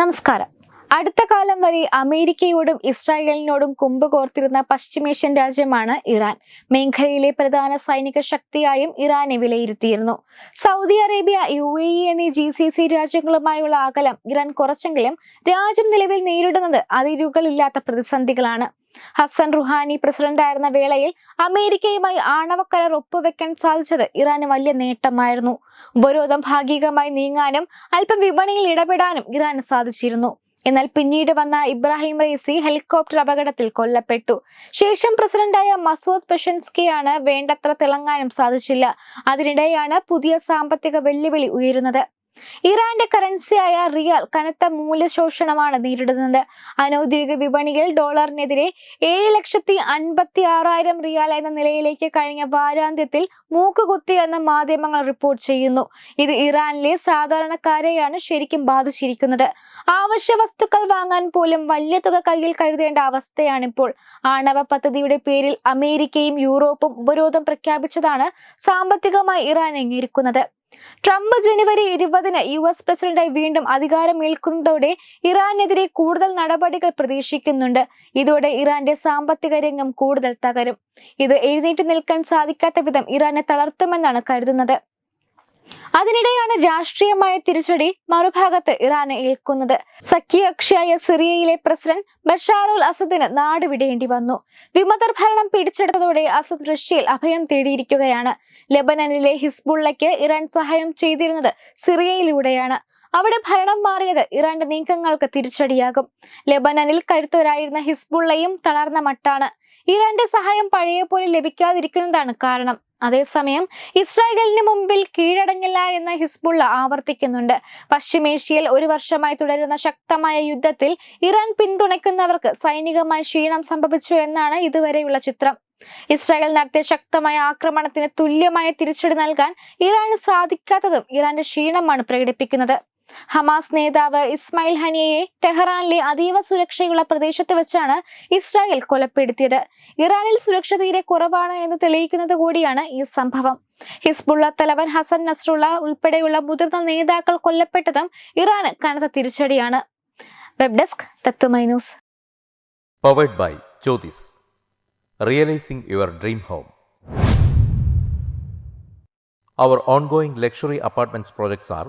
ನಮಸ್ಕಾರ അടുത്ത കാലം വരെ അമേരിക്കയോടും ഇസ്രായേലിനോടും കുമ്പ് കോർത്തിരുന്ന പശ്ചിമേഷ്യൻ രാജ്യമാണ് ഇറാൻ മേഖലയിലെ പ്രധാന സൈനിക ശക്തിയായും ഇറാനെ വിലയിരുത്തിയിരുന്നു Saudi Arabia U A E എന്നീ ജി സി സി രാജ്യങ്ങളുമായുള്ള അകലം ഇറാൻ കുറച്ചെങ്കിലും രാജ്യം നിലവിൽ നേരിടുന്നത് അതിരുകളില്ലാത്ത പ്രതിസന്ധികളാണ് ഹസൻ റുഹാനി പ്രസിഡന്റായിരുന്ന വേളയിൽ അമേരിക്കയുമായി ആണവ കരാർ ഒപ്പുവെക്കാൻ സാധിച്ചത് ഇറാന് വലിയ നേട്ടമായിരുന്നു ഉപരോധം ഭാഗികമായി നീങ്ങാനും അല്പം വിപണിയിൽ ഇടപെടാനും ഇറാന് സാധിച്ചിരുന്നു എന്നാൽ പിന്നീട് വന്ന ഇബ്രാഹിം റൈസി ഹെലികോപ്റ്റർ അപകടത്തിൽ കൊല്ലപ്പെട്ടു ശേഷം പ്രസിഡന്റായ മസൂദ് പെഷൻസ്കിയാണ് വേണ്ടത്ര തിളങ്ങാനും സാധിച്ചില്ല അതിനിടെയാണ് പുതിയ സാമ്പത്തിക വെല്ലുവിളി ഉയരുന്നത് ഇറാന്റെ കറൻസിയായ റിയൽ കനത്ത മൂല്യശോഷണമാണ് നേരിടുന്നത് അനൌദ്യോഗിക വിപണിയിൽ ഡോളറിനെതിരെ ഏഴ് ലക്ഷത്തി അൻപത്തി ആറായിരം റിയാൽ എന്ന നിലയിലേക്ക് കഴിഞ്ഞ വാരാന്ത്യത്തിൽ മൂക്കുകുത്തി എന്ന മാധ്യമങ്ങൾ റിപ്പോർട്ട് ചെയ്യുന്നു ഇത് ഇറാനിലെ സാധാരണക്കാരെയാണ് ശരിക്കും ബാധിച്ചിരിക്കുന്നത് ആവശ്യ വസ്തുക്കൾ വാങ്ങാൻ പോലും വലിയ തുക കയ്യിൽ കരുതേണ്ട അവസ്ഥയാണിപ്പോൾ ആണവ പദ്ധതിയുടെ പേരിൽ അമേരിക്കയും യൂറോപ്പും ഉപരോധം പ്രഖ്യാപിച്ചതാണ് സാമ്പത്തികമായി ഇറാൻ എങ്ങിയിരിക്കുന്നത് ട്രംപ് ജനുവരി ഇരുപതിന് യു എസ് പ്രസിഡന്റായി വീണ്ടും അധികാരം ഏൽക്കുന്നതോടെ ഇറാനെതിരെ കൂടുതൽ നടപടികൾ പ്രതീക്ഷിക്കുന്നുണ്ട് ഇതോടെ ഇറാന്റെ സാമ്പത്തിക രംഗം കൂടുതൽ തകരും ഇത് എഴുന്നേറ്റ് നിൽക്കാൻ സാധിക്കാത്ത വിധം ഇറാനെ തളർത്തുമെന്നാണ് കരുതുന്നത് അതിനിടെയാണ് രാഷ്ട്രീയമായ തിരിച്ചടി മറുഭാഗത്ത് ഇറാനെ ഏൽക്കുന്നത് സഖ്യകക്ഷിയായ സിറിയയിലെ പ്രസിഡന്റ് ബഷാറുൽ അസദിന് നാട് വിടേണ്ടി വന്നു വിമതർ ഭരണം പിടിച്ചെടുത്തതോടെ അസദ് റഷ്യയിൽ അഭയം തേടിയിരിക്കുകയാണ് ലെബനനിലെ ഹിസ്ബുള്ളയ്ക്ക് ഇറാൻ സഹായം ചെയ്തിരുന്നത് സിറിയയിലൂടെയാണ് അവിടെ ഭരണം മാറിയത് ഇറാന്റെ നീക്കങ്ങൾക്ക് തിരിച്ചടിയാകും ലെബനനിൽ കരുത്തരായിരുന്ന ഹിസ്ബുള്ളയും തളർന്ന മട്ടാണ് ഇറാന്റെ സഹായം പഴയ പോലെ ലഭിക്കാതിരിക്കുന്നതാണ് കാരണം അതേസമയം ഇസ്രായേലിന് മുമ്പിൽ കീഴടങ്ങില്ല എന്ന് ഹിസ്ബുള്ള ആവർത്തിക്കുന്നുണ്ട് പശ്ചിമേഷ്യയിൽ ഒരു വർഷമായി തുടരുന്ന ശക്തമായ യുദ്ധത്തിൽ ഇറാൻ പിന്തുണയ്ക്കുന്നവർക്ക് സൈനികമായി ക്ഷീണം സംഭവിച്ചു എന്നാണ് ഇതുവരെയുള്ള ചിത്രം ഇസ്രായേൽ നടത്തിയ ശക്തമായ ആക്രമണത്തിന് തുല്യമായ തിരിച്ചടി നൽകാൻ ഇറാന് സാധിക്കാത്തതും ഇറാന്റെ ക്ഷീണമാണ് പ്രകടിപ്പിക്കുന്നത് ഹമാസ് നേതാവ് ഇസ്മായിൽ ഹനിയയെ ടെഹ്റാനിലെ അതീവ സുരക്ഷയുള്ള പ്രദേശത്ത് വെച്ചാണ് ഇസ്രായേൽ കൊലപ്പെടുത്തിയത് ഇറാനിൽ സുരക്ഷ തീരെ കുറവാണ് എന്ന് തെളിയിക്കുന്നത് കൂടിയാണ് ഈ സംഭവം ഹിസ്ബുള്ള തലവൻ ഹസൻ നസ്രുള്ള ഉൾപ്പെടെയുള്ള മുതിർന്ന നേതാക്കൾ കൊല്ലപ്പെട്ടതും ഇറാന് കനത്ത തിരിച്ചടിയാണ് web desk Tathvamayi powered by Jyothis realising your dream home Our ongoing luxury apartments projects are